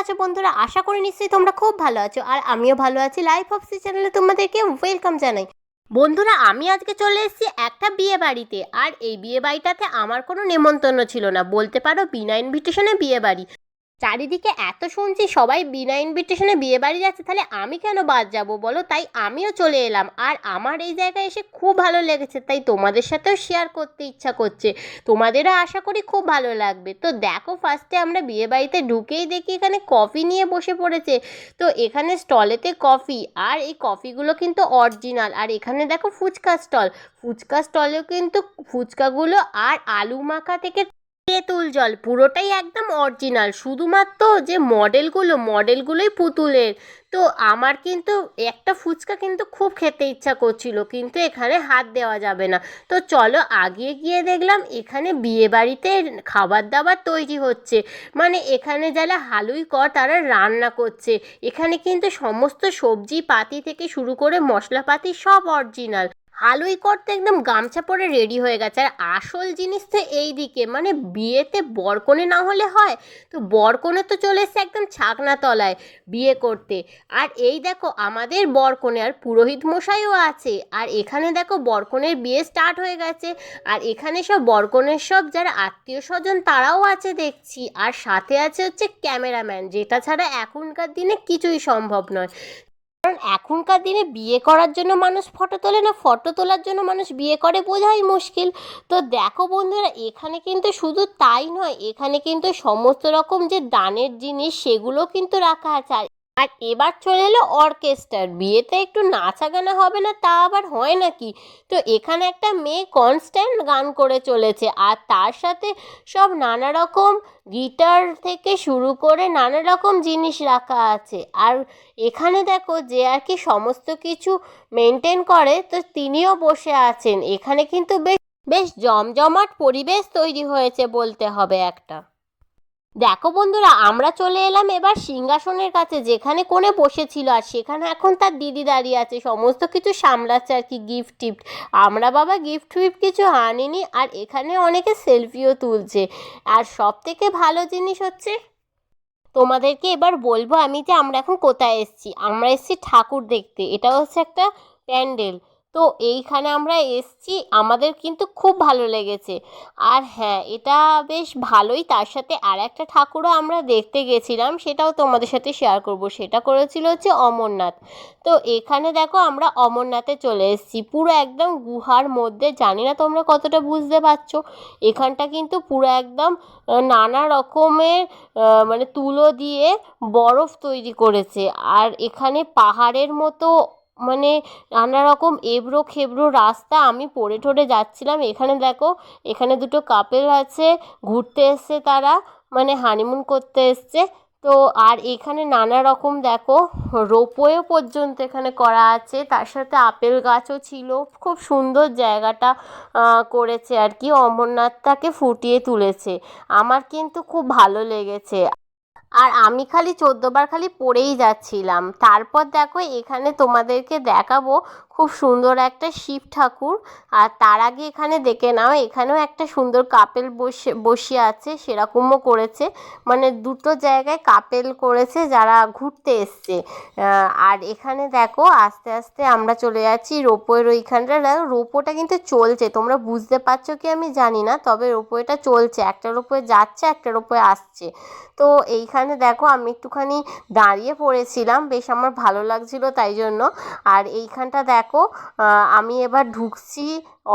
আছো বন্ধুরা? আশা করি নিশ্চয়ই তোমরা খুব ভালো আছো। আর আমিও ভালো আছি। লাইফ অফ সি চ্যানেলে তোমাদেরকে ওয়েলকাম জানাই। বন্ধুরা, আমি আজকে চলে এসেছি একটা বিয়ে বাড়িতে। আর এই বিয়ে বাড়িটাতে আমার কোনো নেমন্তন্ন ছিল না। বলতে পারো, বিনা ইনভিটেশনে বিয়ে বাড়ি। চারিদিকে এত শুনছি সবাই বিনা ইনভিটেশনে বিয়ে বাড়ি যাচ্ছে, তাহলে আমি কেন বাদ যাব বলো? তাই আমিও চলে এলাম। আর আমার এই জায়গায় এসে খুব ভালো লেগেছে, তাই তোমাদের সাথেও শেয়ার করতে ইচ্ছা করছে। তোমাদেরও আশা করি খুব ভালো লাগবে। তো দেখো ফার্স্টে আমরা বিয়ে বাড়িতে ঢুকেই দেখি এখানে কফি নিয়ে বসে পড়েছে। তো এখানে স্টলেতে কফি আর এই কফিগুলো কিন্তু অরিজিনাল আর এখানে দেখো ফুচকা স্টল ফুচকা স্টলেও কিন্তু ফুচকাগুলো আর আলু মাখা থেকে তেঁতুল জল, পুরোটাই একদম অরিজিনাল শুধুমাত্র যে মডেলগুলো মডেলগুলোই পুতুলের। তো আমার কিন্তু একটা ফুচকা কিন্তু খুব খেতে ইচ্ছা করছিল, কিন্তু এখানে হাত দেওয়া যাবে না। তো চলো আগে গিয়ে দেখলাম এখানে বিয়ে বাড়িতে খাবার দাবার তৈরি হচ্ছে। মানে এখানে যারা হালুই কর, তারা রান্না করছে। এখানে কিন্তু সমস্ত সবজি পাতি থেকে শুরু করে মশলাপাতি সব অরিজিনাল হালুই করতে একদম গামছা পরে রেডি হয়ে গেছে। আর আসল জিনিস তো এই দিকে মানে বিয়েতে বরকনে না হলে হয়। তো বরকনে তো চলে এসছে একদম ছাকনা তলায় বিয়ে করতে। আর এই দেখো, আমাদের বরকনে আর পুরোহিত মশাইও আছে। আর এখানে দেখো, বরকনের বিয়ে স্টার্ট হয়ে গেছে। আর এখানে সব বরকনের সব যারা আত্মীয় স্বজন, তারাও আছে দেখছি। আর সাথে আছে হচ্ছে ক্যামেরাম্যান যেটা ছাড়া এখনকার দিনে কিছুই সম্ভব নয়। কারণ এখনকার দিনে বিয়ে করার জন্য মানুষ ফটো তোলে না ফটো তোলার জন্য মানুষ বিয়ে করে বোঝাই মুশকিল। তো দেখো বন্ধুরা, এখানে কিন্তু শুধু তাই নয়, এখানে কিন্তু সমস্ত রকম যে দানের জিনিস সেগুলো কিন্তু রাখা আছে। আর আর এবার চলে এলো অর্কেস্ট্রার। বিয়েতে একটু নাচা গানা হবে না, তা আবার হয় নাকি? তো এখানে একটা মেয়ে কনস্ট্যান্ট গান করে চলেছে আর তার সাথে সব নানা রকম গিটার থেকে শুরু করে নানা রকম জিনিস রাখা আছে। আর এখানে দেখো যে আর কি সমস্ত কিছু মেনটেন করে, তো তিনিও বসে আছেন। এখানে কিন্তু বেশ বেশ জমজমাট পরিবেশ তৈরি হয়েছে বলতে হবে একটা। দেখো বন্ধুরা, আমরা চলে এলাম এবার সিংহাসনের কাছে, যেখানে কোণে বসেছিল, আর সেখানে এখন তার দিদি দাঁড়িয়ে আছে। সমস্ত কিছু সামলাচ্ছে আর কি গিফট টিফট। আমরা বাবা গিফট ফিফট কিছু আনিনি, আর এখানে অনেকে সেলফিও তুলছে। আর সব থেকে ভালো জিনিস হচ্ছে, তোমাদেরকে এবার বলব আমি যে আমরা এখন কোথায় এসেছি। আমরা এসেছি ঠাকুর দেখতে। এটা হচ্ছে একটা প্যান্ডেল। তো এইখানে আমরা এসছি। আমাদের কিন্তু খুব ভালো লেগেছে। আর হ্যাঁ এটা বেশ ভালোই। তার সাথে আর একটা ঠাকুরও আমরা দেখতে গেছিলাম, সেটাও তোমাদের সাথে শেয়ার করব। সেটা করেছিল হচ্ছে অমরনাথ। তো এখানে দেখো আমরা অমরনাথে চলে এসেছি। পুরো একদম গুহার মধ্যে, জানি না তোমরা কতটা বুঝতে পারছ। এখানটা কিন্তু পুরো একদম নানা রকমের মানে তুলো দিয়ে বরফ তৈরি করেছে। আর এখানে পাহাড়ের মতো মানে নানা রকম এবড়ো খেবড়ো রাস্তা, আমি পড়ে ঠরে যাচ্ছিলাম। এখানে দেখো, এখানে দুটো কাপেল আছে, ঘুরতে এসছে তারা মানে হানিমুন করতে এসছে। তো আর এখানে নানা রকম দেখো, রোপওয়ে পর্যন্ত এখানে করা আছে। তার সাথে আপেল গাছও ছিল। খুব সুন্দর জায়গাটা করেছে আর কি। অমরনাথটাকে ফুটিয়ে তুলেছে। আমার কিন্তু খুব ভালো লেগেছে। আর আমি খালি চোদ্দোবার খালি পড়েই যাচ্ছিলাম। তারপর দেখো এখানে তোমাদেরকে দেখাবো খুব সুন্দর একটা শিব ঠাকুর। আর তার আগে এখানে দেখে নাও, এখানেও একটা সুন্দর কাপেল বসে বসে আছে, সেরকমও করেছে। মানে দুটো জায়গায় কাপেল করেছে যারা ঘুরতে এসছে। আর এখানে দেখো, আস্তে আস্তে আমরা চলে যাচ্ছি রোপওয়ের ওইখানটা। দেখো রোপোটা কিন্তু চলছে, তোমরা বুঝতে পারছ কি আমি জানি না, তবে রোপওয়েটা চলছে, একটা রোপওয়ে যাচ্ছে, একটা রোপওয়ে আসছে। তো এইখানে দেখো, আমি একটুখানি দাঁড়িয়ে পড়েছিলাম, বেশ আমার ভালো লাগছিল তাই জন্য। আর এইখানটা দেখো আহ, আমি এবার ঢুকছি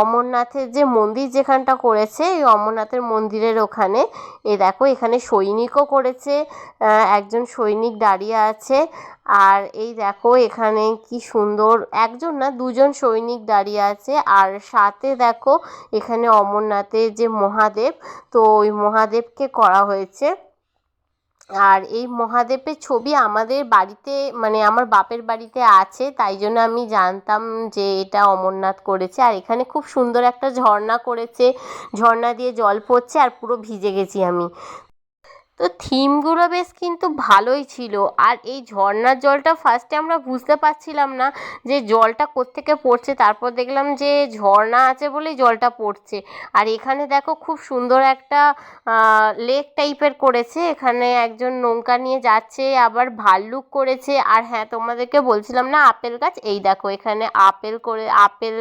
অমরনাথের যে মন্দির যেখানটা করেছে এই অমরনাথের মন্দিরের ওখানে। এ দেখো এখানে সৈনিকও করেছে একজন সৈনিক দাঁড়িয়ে আছে। আর এই দেখো এখানে কি সুন্দর একজন না দুজন সৈনিক দাঁড়িয়ে আছে। আর সাথে দেখো এখানে অমরনাথের যে মহাদেব তো ওই মহাদেবকে করা হয়েছে। আর এই মহাদেবের ছবি আমাদের বাড়িতে মানে আমার বাপের বাড়িতে আছে, তাই জন্য আমি জানতাম যে এটা অমরনাথ করেছে। আর এখানে খুব সুন্দর একটা ঝর্ণা করেছে, ঝর্ণা দিয়ে জল পড়ছে আর পুরো ভিজে গেছি আমি। তো থিমগুলো বেশ কিন্তু ভালোই ছিল। আর এই ঝর্ণার জলটা ফার্স্টে আমরা বুঝতে পারছিলাম না যে জলটা কোত্থেকে পড়ছে। তারপর দেখলাম যে ঝর্ণা আছে বলেই জলটা পড়ছে। আর এখানে দেখো খুব সুন্দর একটা লেক টাইপের করেছে। এখানে একজন নৌকা নিয়ে যাচ্ছে, আবার ভাল্লুক করেছে। আর হ্যাঁ তোমাদেরকে বলছিলাম না, আপেল গাছ? এই দেখো, এখানে আপেল করে, আপেল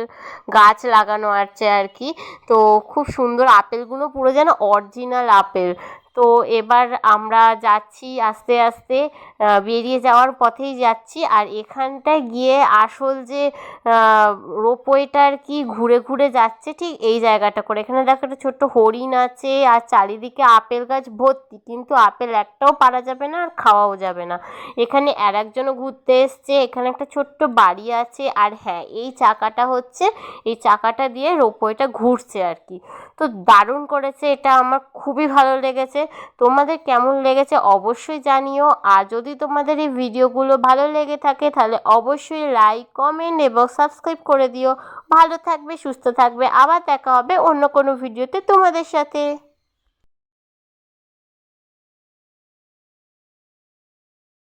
গাছ লাগানো আছে আর কি। তো খুব সুন্দর আপেলগুলো পুরো যেন অরিজিনাল আপেল। তো এবার আমরা যাচ্ছি আস্তে আস্তে বেরিয়ে যাওয়ার পথেই যাচ্ছি। আর এখানটায় গিয়ে আসল যে রোপওয়েটা আর কি ঘুরে ঘুরে যাচ্ছে, ঠিক এই জায়গাটা করে। এখানে দেখো একটা ছোট্ট হরিণ আছে আর চারিদিকে আপেল গাছ ভর্তি, কিন্তু আপেল একটাও পারা যাবে না আর খাওয়াও যাবে না। এখানে আর একজনও ঘুরতে এসছে, এখানে একটা ছোট্ট বাড়ি আছে। আর হ্যাঁ এই চাকাটা হচ্ছে, এই চাকাটা দিয়ে রোপওয়েটা ঘুরছে আর কি। তো দারুণ করেছে, এটা আমার খুবই ভালো লেগেছে তোমাদের কেমন লেগেছে অবশ্যই জানিও। আর যদি তোমাদের এই ভিডিওগুলো ভালো লেগে থাকে, তাহলে অবশ্যই লাইক কমেন্ট এবং সাবস্ক্রাইব করে দিও। ভালো থাকবে, সুস্থ থাকবে। আবার দেখা হবে অন্য কোনো ভিডিওতে তোমাদের সাথে।